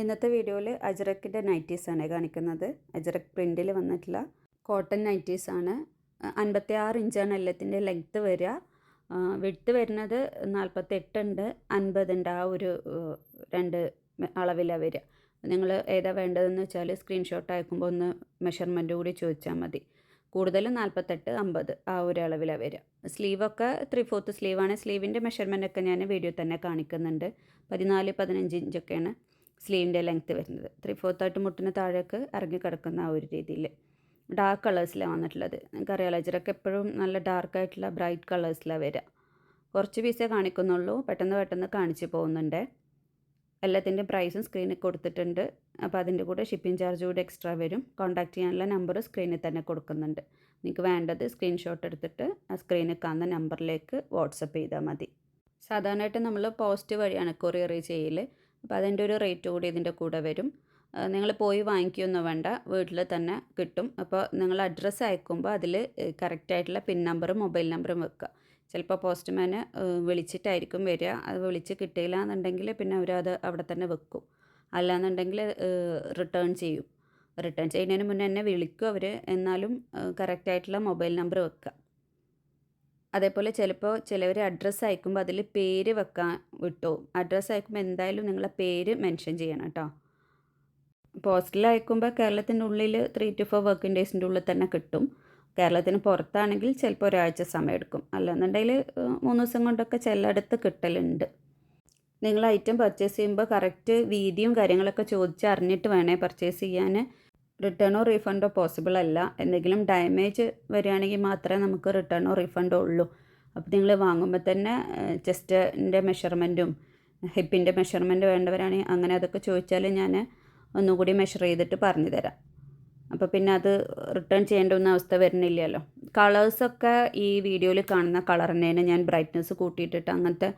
ഇന്നത്തെ വീഡിയോയിൽ അജറക്കിന്റെ നൈറ്റീസാണ് കാണിക്കുന്നത്. അജറക് പ്രിന്റിൽ വന്നിട്ടുള്ള കോട്ടൺ നൈറ്റീസാണ്. അൻപത്തി ആറ് ഇഞ്ചാണ് എല്ലാത്തിന്റെ ലെങ്ത്ത് വരിക. വിടുത്ത് വരുന്നത് നാൽപ്പത്തെട്ടുണ്ട്. അൻപതുണ്ട് ആ ഒരു രണ്ട് അളവിലാണ് വരിക. നിങ്ങൾ ഏതാ വേണ്ടതെന്ന് വെച്ചാൽ സ്ക്രീൻഷോട്ട് അയക്കുമ്പോൾ ഒന്ന് മെഷർമെന്റ് കൂടി ചോദിച്ചാൽ മതി. കൂടുതലും നാൽപ്പത്തെട്ട് അമ്പത് ആ ഒരു അളവിലാണ് വരിക. സ്ലീവൊക്കെ ത്രീ ഫോർത്ത് സ്ലീവാണ്. സ്ലീവിന്റെ മെഷർമെന്റൊക്കെ ഞാൻ വീഡിയോ തന്നെ കാണിക്കുന്നുണ്ട്. പതിനാല് പതിനഞ്ച് ഇഞ്ചൊക്കെയാണ്. സ്ലീവിന്റെ ലെങ്ത്ത് വരുന്നത്. ത്രീ ഫോർത്തായിട്ട് മുട്ടിന് താഴേക്ക് ഇറങ്ങി കിടക്കുന്ന ആ ഒരു രീതിയിൽ. ഡാർക്ക് കളേഴ്സിലാണ് വന്നിട്ടുള്ളത്. നിങ്ങൾക്കറിയാലോ അജറൊക്കെ എപ്പോഴും നല്ല ഡാർക്കായിട്ടുള്ള ബ്രൈറ്റ് കളേഴ്സിലാണ് വരിക കുറച്ച് പീസേ കാണിക്കുന്നുള്ളൂ. പെട്ടെന്ന് പെട്ടെന്ന് കാണിച്ച് പോകുന്നുണ്ട്. എല്ലാത്തിന്റെ പ്രൈസും സ്ക്രീനിൽ കൊടുത്തിട്ടുണ്ട്. അപ്പോൾ അതിന്റെ കൂടെ ഷിപ്പിംഗ് ചാർജ് കൂടെ എക്സ്ട്രാ വരും. കോൺടാക്ട് ചെയ്യാനുള്ള നമ്പർ സ്ക്രീനിൽ തന്നെ കൊടുക്കുന്നുണ്ട്. നിങ്ങൾക്ക് വേണ്ടത് സ്ക്രീൻഷോട്ട് എടുത്തിട്ട് ആ സ്ക്രീനിൽ കാണുന്ന നമ്പറിലേക്ക് വാട്സപ്പ് ചെയ്താൽ മതി. സാധാരണയായിട്ട് നമ്മൾ പോസ്റ്റ് വഴിയാണ് കൊറിയർ ചെയ്യൽ അപ്പോൾ അതിന്റെ ഒരു റേറ്റ് കൂടി ഇതിന്റെ കൂടെ വരും. നിങ്ങൾ പോയി വാങ്ങിക്കുകയൊന്നും വേണ്ട. വീട്ടിൽ തന്നെ കിട്ടും. അപ്പോൾ നിങ്ങൾ അഡ്രസ്സ് അയക്കുമ്പോൾ അതിൽ കറക്റ്റായിട്ടുള്ള പിൻ നമ്പറും മൊബൈൽ നമ്പറും വെക്കുക. ചിലപ്പോൾ പോസ്റ്റ്മാന് വിളിച്ചിട്ടായിരിക്കും വരിക. അത് വിളിച്ച് കിട്ടിയില്ല എന്നുണ്ടെങ്കിൽ പിന്നെ അവരത് അവിടെ തന്നെ വെക്കും. അല്ലാന്നുണ്ടെങ്കിൽ റിട്ടേൺ ചെയ്യും. റിട്ടേൺ ചെയ്യുന്നതിന് മുന്നേ എന്നെ വിളിക്കും അവർ. എന്നാലും കറക്റ്റായിട്ടുള്ള മൊബൈൽ നമ്പർ വെക്കുക. അതേപോലെ ചിലപ്പോൾ ചിലവർ അഡ്രസ്സ് അയക്കുമ്പോൾ അതിൽ പേര് വെക്കാൻ വിട്ടോ. അഡ്രസ്സ് അയക്കുമ്പോൾ എന്തായാലും നിങ്ങളെ പേര് മെൻഷൻ ചെയ്യണം കേട്ടോ. പോസ്റ്റിൽ അയക്കുമ്പോൾ കേരളത്തിന്റെ ഉള്ളിൽ ത്രീ ടു ഫോർ വർക്കിംഗ് ഡേയ്സിന്റെ ഉള്ളിൽ തന്നെ കിട്ടും. കേരളത്തിന് പുറത്താണെങ്കിൽ ചിലപ്പോൾ ഒരാഴ്ച സമയം എടുക്കും. അല്ലെന്നുണ്ടെങ്കിൽ മൂന്ന് ദിവസം കൊണ്ടൊക്കെ ചിലയിടത്ത് കിട്ടലുണ്ട്. നിങ്ങൾ ഐറ്റം പർച്ചേസ് ചെയ്യുമ്പോൾ കറക്റ്റ് വീതിയും കാര്യങ്ങളൊക്കെ ചോദിച്ച് അറിഞ്ഞിട്ട് വേണേ പർച്ചേസ് ചെയ്യാൻ റിട്ടേണോ റീഫണ്ടോ പോസിബിൾ അല്ല. എന്തെങ്കിലും ഡാമേജ് വരികയാണെങ്കിൽ മാത്രമേ നമുക്ക് റിട്ടേണോ റീഫണ്ടോ ഉള്ളൂ. അപ്പോൾ നിങ്ങൾ വാങ്ങുമ്പോൾ തന്നെ ചെസ്റ്റിന്റെ മെഷർമെന്റും ഹിപ്പിന്റെ മെഷർമെന്റ് വേണ്ടവരാണെങ്കിൽ അങ്ങനെ അതൊക്കെ ചോദിച്ചാൽ ഞാൻ ഒന്നുകൂടി മെഷർ ചെയ്തിട്ട് പറഞ്ഞു തരാം. അപ്പോൾ പിന്നെ അത് റിട്ടേൺ ചെയ്യേണ്ട ഒന്നും അവസ്ഥ വരുന്നില്ലല്ലോ. കളേഴ്സൊക്കെ ഈ വീഡിയോയിൽ കാണുന്ന കളർ തന്നെയാണ്. ഞാൻ ബ്രൈറ്റ്നസ് കൂട്ടിയിട്ടിട്ട് അങ്ങനത്തെ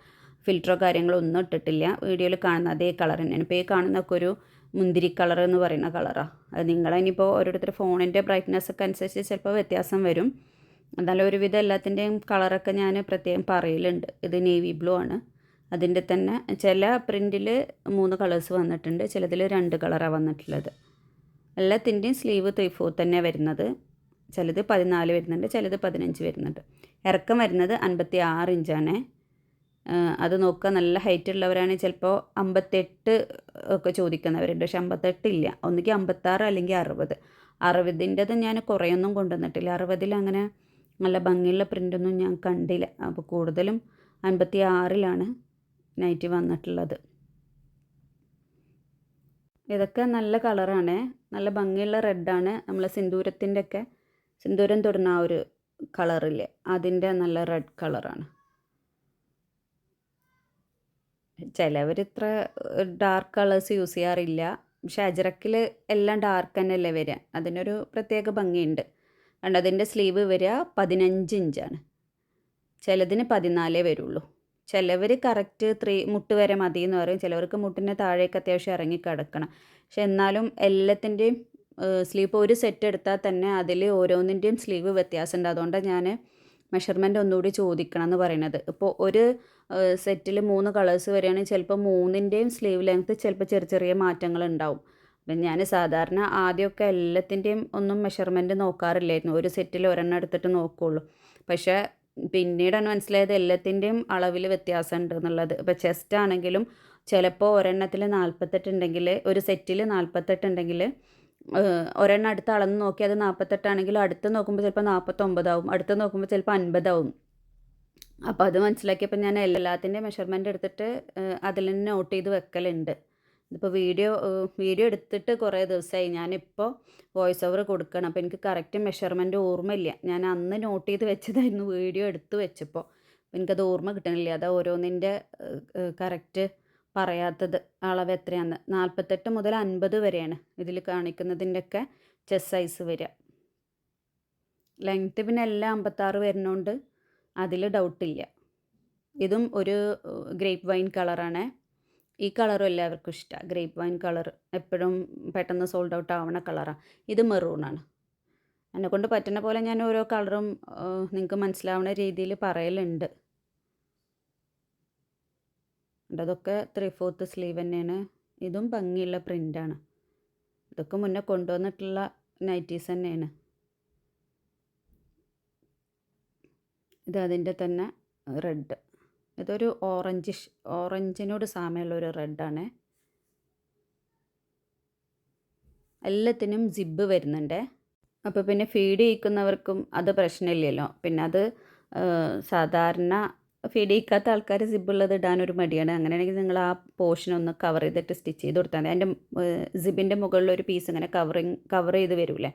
ഫിൽറ്ററോ കാര്യങ്ങളോ ഒന്നും ഇട്ടിട്ടില്ല. വീഡിയോയിൽ കാണുന്ന അതേ കളർ തന്നെയാണ്. ഇപ്പോൾ ഈ കാണുന്നൊക്കെ ഒരു മുന്തിരി കളർ എന്ന് പറയുന്ന കളറാണ് അത് നിങ്ങളിനിപ്പോൾ ഓരോരുത്തർ ഫോണിന്റെ ബ്രൈറ്റ്നസ് ഒക്കെ അനുസരിച്ച് ചിലപ്പോൾ വ്യത്യാസം വരും. എന്നാലും ഒരുവിധം എല്ലാത്തിന്റെയും കളറൊക്കെ ഞാൻ പ്രത്യേകം പറയലുണ്ട്. ഇത് നേവി ബ്ലൂ ആണ്. അതിന്റെ തന്നെ ചില പ്രിന്റിൽ മൂന്ന് കളേഴ്സ് വന്നിട്ടുണ്ട്. ചിലതിൽ രണ്ട് കളറാണ് വന്നിട്ടുള്ളത്. എല്ലാത്തിന്റെയും സ്ലീവ് ത്രീ ഫോർ തന്നെ വരുന്നത്. ചിലത് പതിനാല് വരുന്നുണ്ട് ചിലത് പതിനഞ്ച് വരുന്നുണ്ട്. ഇറക്കം വരുന്നത് അൻപത്തി ആറ് ഇഞ്ചാണ് അത് നോക്കുക. നല്ല ഹൈറ്റ് ഉള്ളവരാണ് ചിലപ്പോൾ അമ്പത്തെട്ട് ഒക്കെ ചോദിക്കുന്നവരുണ്ട്. പക്ഷെ അമ്പത്തെട്ടില്ല ഒന്നുകിൽ അമ്പത്താറ് അല്ലെങ്കിൽ അറുപത്. അറുപതിന്റെത് ഞാൻ കുറേയൊന്നും കൊണ്ടുവന്നിട്ടില്ല. അറുപതിൽ അങ്ങനെ നല്ല ഭംഗിയുള്ള പ്രിന്റൊന്നും ഞാൻ കണ്ടില്ല. അപ്പോൾ കൂടുതലും അൻപത്തി ആറിലാണ് നൈറ്റ് വന്നിട്ടുള്ളത്. ഇതൊക്കെ നല്ല കളറാണ് നല്ല ഭംഗിയുള്ള റെഡാണ് നമ്മൾ സിന്ദൂരത്തിന്റെ ഒക്കെ സിന്ദൂരം തൊടുന്ന ആ ഒരു കളറില്ലേ അതിന്റെ നല്ല റെഡ് കളറാണ് ചിലവർ ഇത്ര ഡാർക്ക് കളേഴ്സ് യൂസ് ചെയ്യാറില്ല. പക്ഷെ അജറക്കിൽ എല്ലാം ഡാർക്ക് തന്നെയല്ലേ വരിക. അതിനൊരു പ്രത്യേക ഭംഗിയുണ്ട്. കണ്ട്? അതിന്റെ സ്ലീവ് വരിക പതിനഞ്ച് ഇഞ്ചാണ് ചിലതിന് പതിനാലേ വരുള്ളൂ. ചിലവർ കറക്റ്റ് ത്രീ മുട്ട് വരെ മതി എന്ന് പറയും. ചിലവർക്ക് മുട്ടിന്റെ താഴേക്ക് അത്യാവശ്യം ഇറങ്ങി കിടക്കണം. പക്ഷെ എന്നാലും എല്ലാത്തിന്റെയും സ്ലീവ് ഒരു സെറ്റ് എടുത്താൽ തന്നെ അതിൽ ഓരോന്നിന്റെയും സ്ലീവ് വ്യത്യാസമുണ്ട്. അതുകൊണ്ടാണ് ഞാൻ മെഷർമെന്റ് ഒന്നുകൂടി ചോദിക്കണം എന്ന് പറയുന്നത് ഇപ്പോൾ ഒരു സെറ്റിൽ മൂന്ന് കളേഴ്സ് വരികയാണെങ്കിൽ ചിലപ്പോൾ മൂന്നിന്റെയും സ്ലീവ് ലെങ്ത്ത് ചിലപ്പോൾ ചെറിയ ചെറിയ മാറ്റങ്ങൾ ഉണ്ടാവും അപ്പം ഞാൻ സാധാരണ ആദ്യമൊക്കെ എല്ലാത്തിന്റെയും ഒന്നും മെഷർമെന്റ് നോക്കാറില്ലായിരുന്നു. ഒരു സെറ്റിൽ ഒരെണ്ണം എടുത്തിട്ട് നോക്കുകയുള്ളൂ പക്ഷേ പിന്നീടാണ് മനസ്സിലായത് എല്ലാത്തിന്റെയും അളവിൽ വ്യത്യാസം ഉണ്ട് എന്നുള്ളത്. ഇപ്പോൾ ചെസ്റ്റ് ആണെങ്കിലും ചിലപ്പോൾ ഒരെണ്ണത്തിൽ നാൽപ്പത്തെട്ട് ഉണ്ടെങ്കിൽ ഒരു സെറ്റിൽ നാൽപ്പത്തെട്ട് ഉണ്ടെങ്കിൽ ഒരെണ്ണം അടുത്ത് അളന്ന് നോക്കി അത് നാൽപ്പത്തെട്ടാണെങ്കിൽ അടുത്ത് നോക്കുമ്പോൾ ചിലപ്പോൾ നാൽപ്പത്തൊമ്പതാവും അടുത്ത് നോക്കുമ്പോൾ ചിലപ്പോൾ അൻപതാവും. അപ്പോൾ അത് മനസ്സിലാക്കിയപ്പോൾ ഞാൻ എല്ലാത്തിന്റെ മെഷർമെന്റ് എടുത്തിട്ട് അതിൽ തന്നെ നോട്ട് ചെയ്ത് വെക്കലുണ്ട്. ഇതിപ്പോൾ വീഡിയോ വീഡിയോ എടുത്തിട്ട് കുറേ ദിവസമായി ഞാനിപ്പോൾ വോയിസ് ഓവർ കൊടുക്കണം. അപ്പോൾ എനിക്ക് കറക്റ്റ് മെഷർമെന്റ് ഓർമ്മയില്ല. ഞാൻ അന്ന് നോട്ട് ചെയ്ത് വെച്ചതായിരുന്നു വീഡിയോ എടുത്ത് വെച്ചപ്പോൾ എനിക്കത് ഓർമ്മ കിട്ടണില്ല. അത് ഓരോന്നിന്റെ കറക്റ്റ് പറയാത്തത് അളവ് എത്രയാണ് നാൽപ്പത്തെട്ട് മുതൽ അൻപത് വരെയാണ് ഇതിൽ കാണിക്കുന്നതിന്റെയൊക്കെ ചെസ് സൈസ് വരിക. ലെങ്ത്ത് പിന്നെ എല്ലാം അമ്പത്താറ് വരുന്നതുകൊണ്ട് അതിൽ ഡൗട്ടില്ല ഇതും ഒരു ഗ്രേപ്പ് വൈൻ കളറാണ് ഈ കളറും എല്ലാവർക്കും ഇഷ്ടമാണ് ഗ്രേപ്പ് വൈൻ കളർ എപ്പോഴും പെട്ടെന്ന് സോൾഡ് ഔട്ട് ആവണ കളറാണ് ഇത് മെറൂണാണ് എന്നെക്കൊണ്ട് പറ്റുന്ന പോലെ ഞാൻ ഓരോ കളറും നിങ്ങൾക്ക് മനസ്സിലാവുന്ന രീതിയിൽ പറയലുണ്ട്. അതൊക്കെ ത്രീ ഫോർത്ത് സ്ലീവ് തന്നെയാണ്. ഇതും ഭംഗിയുള്ള പ്രിന്റാണ് ഇതൊക്കെ മുന്നേ കൊണ്ടുവന്നിട്ടുള്ള നൈറ്റീസ് തന്നെയാണ്. ഇത് അതിന്റെ തന്നെ റെഡ്. ഇതൊരു ഓറഞ്ചിഷ് ഓറഞ്ചിനോട് സാമ്യമുള്ള ഒരു റെഡാണ്. എല്ലാത്തിനും ജിബ് വരുന്നുണ്ട്. അപ്പോൾ പിന്നെ ഫീഡ് ചെയ്യിക്കുന്നവർക്കും അത് പ്രശ്നമില്ലല്ലോ. പിന്നെ അത് സാധാരണ ഫീഡ് ചെയ്യിക്കാത്ത ആൾക്കാർ സിബുള്ളത് ഇടാനൊരു മടിയാണ്. അങ്ങനെയാണെങ്കിൽ നിങ്ങൾ ആ പോർഷൻ ഒന്ന് കവർ ചെയ്തിട്ട് സ്റ്റിച്ച് ചെയ്ത് കൊടുത്താൽ മതി. അതിന്റെ സിബിന്റെ മുകളിലൊരു പീസ് ഇങ്ങനെ കവറിങ് കവർ ചെയ്ത് വരൂലേ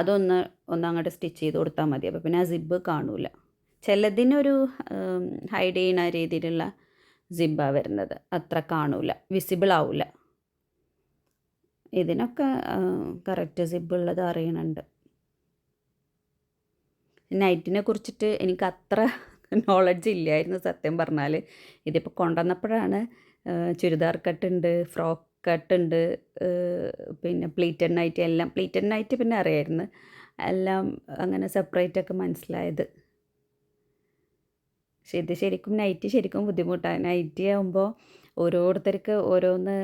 അതൊന്ന് ഒന്ന് അങ്ങോട്ട് സ്റ്റിച്ച് ചെയ്ത് കൊടുത്താൽ മതി. അപ്പോൾ പിന്നെ ആ സിബ് കാണൂല. ചിലതിനൊരു ഹൈഡ് ചെയ്യുന്ന രീതിയിലുള്ള സിബ്ബ വരുന്നത്. അത്ര കാണൂല വിസിബിൾ ആവില്ല ഇതിനൊക്കെ കറക്റ്റ് സിബുള്ളത് അറിയണുണ്ട്. നൈറ്റിനെ കുറിച്ചിട്ട് എനിക്ക് അത്ര നോളജ് ഇല്ലായിരുന്നു സത്യം പറഞ്ഞാൽ ഇതിപ്പോൾ കൊണ്ടുവന്നപ്പോഴാണ് ചുരിദാർ കട്ടുണ്ട് ഫ്രോക്ക് കട്ടുണ്ട് പിന്നെ പ്ലീറ്റഡ് നൈറ്റ് എല്ലാം പ്ലീറ്റഡ് നൈറ്റ് പിന്നെ അറിയായിരുന്നു. എല്ലാം അങ്ങനെ സെപ്പറേറ്റ് ഒക്കെ മനസ്സിലായത്. ഇത് ശരിക്കും നൈറ്റ് ശരിക്കും ബുദ്ധിമുട്ടാണ് നൈറ്റ് ആകുമ്പോൾ ഓരോരുത്തർക്ക് ഓരോന്ന്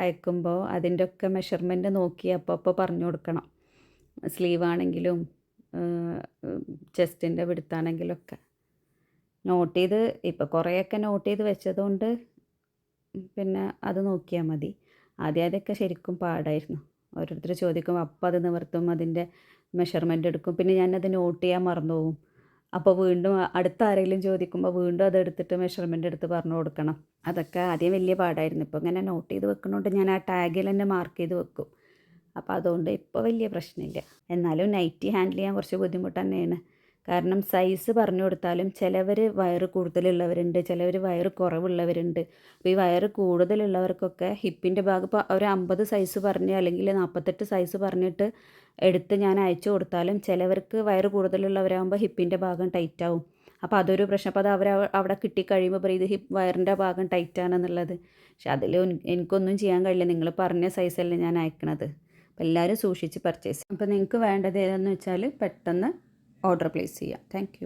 അയക്കുമ്പോൾ അതിന്റെ ഒക്കെ മെഷർമെന്റ് നോക്കി അപ്പോൾ അപ്പോൾ പറഞ്ഞു കൊടുക്കണം. സ്ലീവ് ആണെങ്കിലും ചെസ്റ്റിന്റെ വിടുത്താണെങ്കിലൊക്കെ നോട്ട് ചെയ്ത് ഇപ്പോൾ കുറേയൊക്കെ നോട്ട് ചെയ്ത് വെച്ചതുകൊണ്ട് പിന്നെ അത് നോക്കിയാൽ മതി. ആദ്യം അതൊക്കെ ശരിക്കും പാടായിരുന്നു. ഓരോരുത്തർ ചോദിക്കും അപ്പം അത് നിവർത്തും അതിന്റെ മെഷർമെന്റ് എടുക്കും. പിന്നെ ഞാനത് നോട്ട് ചെയ്യാൻ മറന്നു പോകും അപ്പോൾ വീണ്ടും അടുത്ത ആരെങ്കിലും ചോദിക്കുമ്പോൾ വീണ്ടും അതെടുത്തിട്ട് മെഷർമെന്റ് എടുത്ത് പറഞ്ഞു കൊടുക്കണം. അതൊക്കെ ആദ്യം വലിയ പാടായിരുന്നു. ഇപ്പോൾ ഇങ്ങനെ നോട്ട് ചെയ്ത് വെക്കുന്നതുകൊണ്ട് ഞാൻ ആ ടാഗിൽ തന്നെ മാർക്ക് ചെയ്ത് വെക്കും. അപ്പോൾ അതുകൊണ്ട് ഇപ്പോൾ വലിയ പ്രശ്നമില്ല. എന്നാലും നൈറ്റി ഹാൻഡിൽ ചെയ്യാൻ കുറച്ച് ബുദ്ധിമുട്ട് തന്നെയാണ്. കാരണം സൈസ് പറഞ്ഞു കൊടുത്താലും ചിലവർ വയറ് കൂടുതലുള്ളവരുണ്ട് ചിലവർ വയറ് കുറവുള്ളവരുണ്ട്. അപ്പോൾ ഈ വയറ് കൂടുതലുള്ളവർക്കൊക്കെ ഹിപ്പിന്റെ ഭാഗം ഇപ്പോൾ ഒരു അമ്പത് സൈസ് പറഞ്ഞ് അല്ലെങ്കിൽ നാൽപ്പത്തെട്ട് സൈസ് പറഞ്ഞിട്ട് എടുത്ത് ഞാൻ അയച്ചു കൊടുത്താലും ചിലവർക്ക് വയറ് കൂടുതലുള്ളവരാകുമ്പോൾ ഹിപ്പിന്റെ ഭാഗം ടൈറ്റ് ആവും. അപ്പോൾ അതൊരു പ്രശ്നം. അപ്പോൾ അത് അവർ അവിടെ കിട്ടിക്കഴിയുമ്പോൾ പറയും ഇത് ഹിപ്പ് വയറിന്റെ ഭാഗം ടൈറ്റാണെന്നുള്ളത് പക്ഷെ അതിൽ എനിക്കൊന്നും ചെയ്യാൻ കഴിയില്ല. നിങ്ങൾ പറഞ്ഞ സൈസല്ലേ ഞാൻ അയക്കണത്. എല്ലാവരും സൂക്ഷിച്ച് പർച്ചേസ് അപ്പോൾ നിങ്ങൾക്ക് വേണ്ടത് ഏതെന്ന് വെച്ചാൽ പെട്ടെന്ന് ഓർഡർ പ്ലേസ് ചെയ്യാം. താങ്ക്